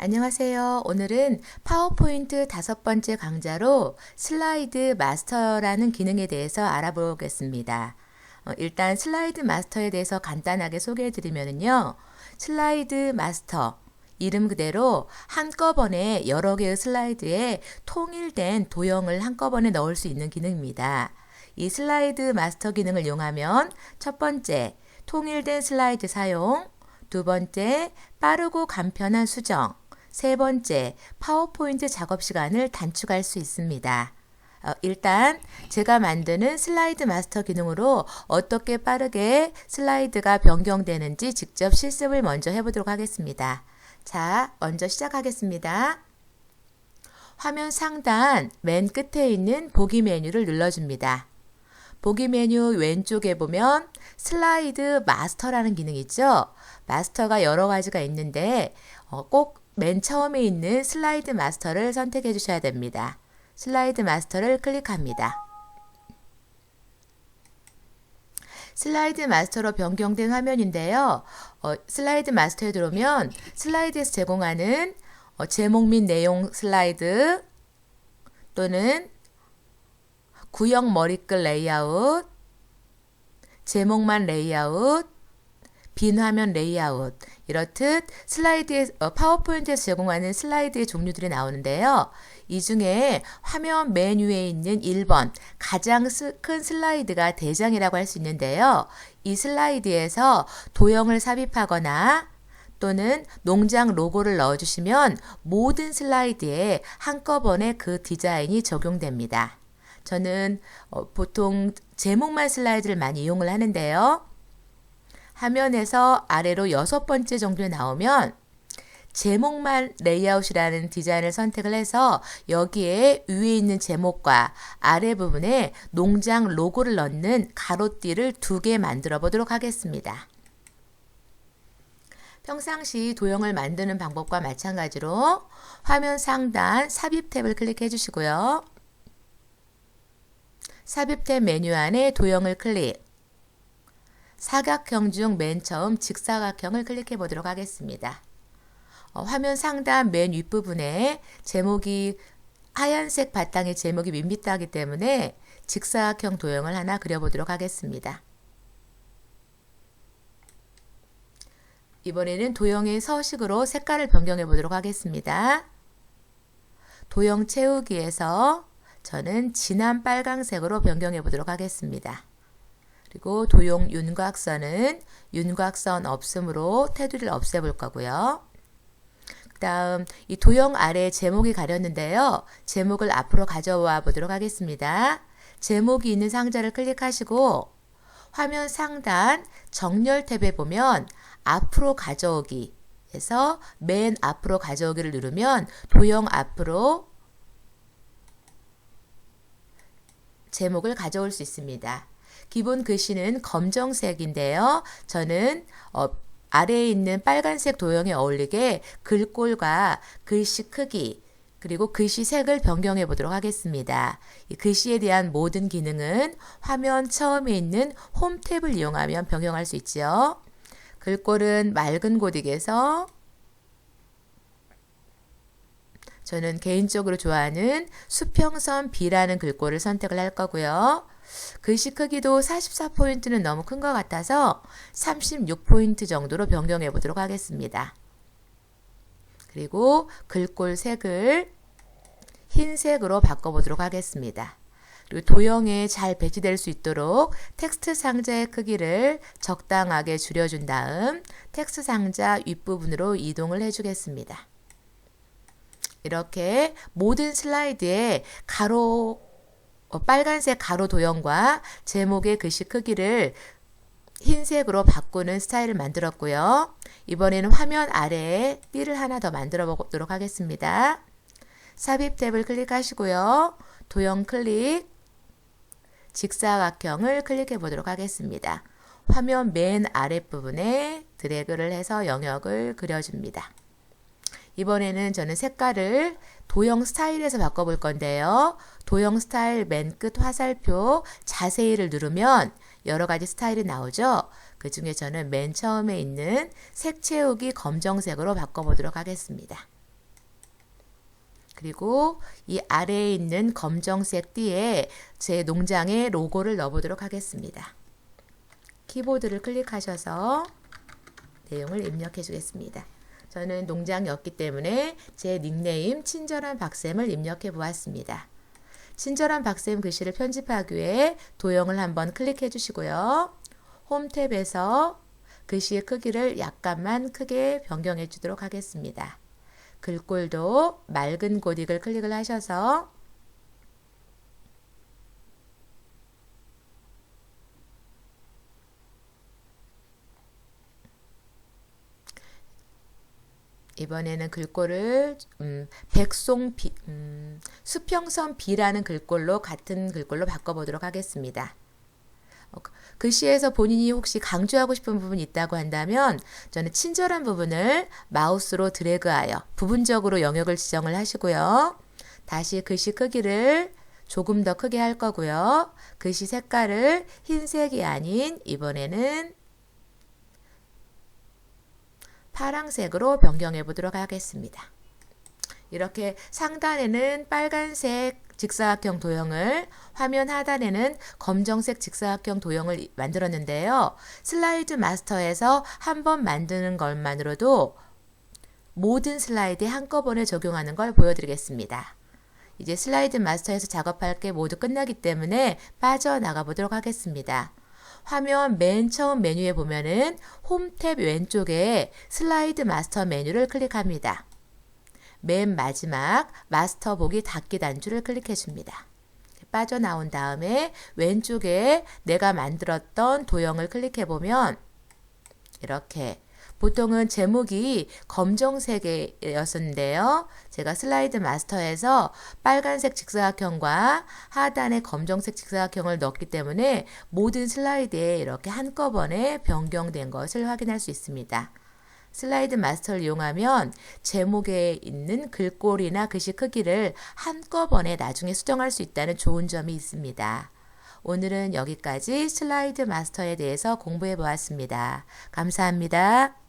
안녕하세요. 오늘은 파워포인트 다섯 번째 강좌로 슬라이드 마스터라는 기능에 대해서 알아보겠습니다. 어, 일단 슬라이드 마스터에 대해서 간단하게 소개해 드리면요. 슬라이드 마스터. 이름 그대로 한꺼번에 여러 개의 슬라이드에 통일된 도형을 한꺼번에 넣을 수 있는 기능입니다. 이 슬라이드 마스터 기능을 이용하면 첫 번째, 통일된 슬라이드 사용, 두 번째, 빠르고 간편한 수정, 세 번째, 파워포인트 작업 시간을 단축할 수 있습니다. 어, 일단 제가 만드는 슬라이드 마스터 기능으로 어떻게 빠르게 슬라이드가 변경되는지 직접 실습을 먼저 해보도록 하겠습니다. 자, 먼저 시작하겠습니다. 화면 상단 맨 끝에 있는 보기 메뉴를 눌러줍니다. 보기 메뉴 왼쪽에 보면 슬라이드 마스터라는 기능이 있죠. 마스터가 여러 가지가 있는데 어, 꼭 맨 처음에 있는 슬라이드 마스터를 선택해 주셔야 됩니다. 슬라이드 마스터를 클릭합니다. 슬라이드 마스터로 변경된 화면인데요. 어, 슬라이드 마스터에 들어오면 슬라이드에서 제공하는 어, 제목 및 내용 슬라이드 또는 구형 머리글 레이아웃, 제목만 레이아웃, 빈 화면 레이아웃 이렇듯 슬라이드에 어, 파워포인트에서 제공하는 슬라이드의 종류들이 나오는데요. 이 중에 화면 맨 위에 있는 1번 가장 큰 슬라이드가 대장이라고 할 수 있는데요. 이 슬라이드에서 도형을 삽입하거나 또는 농장 로고를 넣어주시면 모든 슬라이드에 한꺼번에 그 디자인이 적용됩니다. 저는 어, 보통 제목만 슬라이드를 많이 이용을 하는데요. 화면에서 아래로 여섯 번째 정도에 나오면 제목만 레이아웃이라는 디자인을 선택을 해서 여기에 위에 있는 제목과 아래 부분에 농장 로고를 넣는 가로띠를 두 개 만들어 보도록 하겠습니다. 평상시 도형을 만드는 방법과 마찬가지로 화면 상단 삽입 탭을 클릭해 주시고요. 삽입 탭 메뉴 안에 도형을 클릭 사각형 중 맨 처음 직사각형을 클릭해 보도록 하겠습니다. 어, 화면 상단 맨 윗부분에 제목이 하얀색 바탕에 제목이 밋밋 하기 때문에 직사각형 도형을 하나 그려보도록 하겠습니다. 이번에는 도형의 서식으로 색깔을 변경해 보도록 하겠습니다. 도형 채우기에서 저는 진한 빨강색으로 변경해 보도록 하겠습니다. 그리고 도용 윤곽선은 윤곽선 없음으로 테두리를 없애볼 거고요. 그 다음 이 도형 아래 제목이 가렸는데요. 제목을 앞으로 가져와 보도록 하겠습니다. 제목이 있는 상자를 클릭하시고 화면 상단 정렬 탭에 보면 앞으로 가져오기 에서 맨 앞으로 가져오기를 누르면 도형 앞으로 제목을 가져올 수 있습니다. 기본 글씨는 검정색인데요. 저는 어, 아래에 있는 빨간색 도형에 어울리게 글꼴과 글씨 크기 그리고 글씨 색을 변경해 보도록 하겠습니다. 이 글씨에 대한 모든 기능은 화면 처음에 있는 홈 탭을 이용하면 변경할 수 있죠. 글꼴은 맑은 고딕에서 저는 개인적으로 좋아하는 수평선 B라는 글꼴을 선택을 할 거고요. 글씨 크기도 44포인트는 너무 큰 것 같아서 36포인트 정도로 변경해 보도록 하겠습니다. 그리고 글꼴 색을 흰색으로 바꿔보도록 하겠습니다. 그리고 도형에 잘 배치될 수 있도록 텍스트 상자의 크기를 적당하게 줄여준 다음 텍스트 상자 윗부분으로 이동을 해주겠습니다. 이렇게 모든 슬라이드에 가로 어, 빨간색 가로 도형과 제목의 글씨 크기를 흰색으로 바꾸는 스타일을 만들었고요. 이번에는 화면 아래에 띠를 하나 더 만들어 보도록 하겠습니다. 삽입 탭을 클릭하시고요. 도형 클릭, 직사각형을 클릭해 보도록 하겠습니다. 화면 맨 아랫부분에 드래그를 해서 영역을 그려줍니다. 이번에는 저는 색깔을 도형 스타일에서 바꿔볼 건데요. 도형 스타일 맨 끝 화살표 자세히를 누르면 여러 가지 스타일이 나오죠. 그 중에 저는 맨 처음에 있는 색 채우기 검정색으로 바꿔보도록 하겠습니다. 그리고 이 아래에 있는 검정색 띠에 제 농장의 로고를 넣어보도록 하겠습니다. 키보드를 클릭하셔서 내용을 입력해 주겠습니다. 저는 농장이었기 때문에 제 닉네임 친절한 박쌤을 입력해 보았습니다. 친절한 박쌤 글씨를 편집하기 위해 도형을 한번 클릭해 주시고요. 홈 탭에서 글씨의 크기를 약간만 크게 변경해 주도록 하겠습니다. 글꼴도 맑은 고딕을 클릭을 하셔서 이번에는 글꼴을 음, 백송 비, 음, 수평선 B라는 글꼴로 같은 글꼴로 바꿔보도록 하겠습니다. 어, 글씨에서 본인이 혹시 강조하고 싶은 부분이 있다고 한다면 저는 친절한 부분을 마우스로 드래그하여 부분적으로 영역을 지정을 하시고요. 다시 글씨 크기를 조금 더 크게 할 거고요. 글씨 색깔을 흰색이 아닌 이번에는 파랑색으로 변경해 보도록 하겠습니다. 이렇게 상단에는 빨간색 직사각형 도형을 화면 하단에는 검정색 직사각형 도형을 만들었는데요. 슬라이드 마스터에서 한 번 만드는 것만으로도 모든 슬라이드에 한꺼번에 적용하는 걸 보여드리겠습니다. 이제 슬라이드 마스터에서 작업할 게 모두 끝나기 때문에 빠져나가 보도록 하겠습니다. 화면 맨 처음 메뉴에 보면은 홈탭 왼쪽에 슬라이드 마스터 메뉴를 클릭합니다. 맨 마지막 마스터 보기 닫기 단추를 클릭해 줍니다. 빠져나온 다음에 왼쪽에 내가 만들었던 도형을 클릭해 보면 이렇게 보통은 제목이 검정색이었는데요. 제가 슬라이드 마스터에서 빨간색 직사각형과 하단에 검정색 직사각형을 넣었기 때문에 모든 슬라이드에 이렇게 한꺼번에 변경된 것을 확인할 수 있습니다. 슬라이드 마스터를 이용하면 제목에 있는 글꼴이나 글씨 크기를 한꺼번에 나중에 수정할 수 있다는 좋은 점이 있습니다. 오늘은 여기까지 슬라이드 마스터에 대해서 공부해 보았습니다. 감사합니다.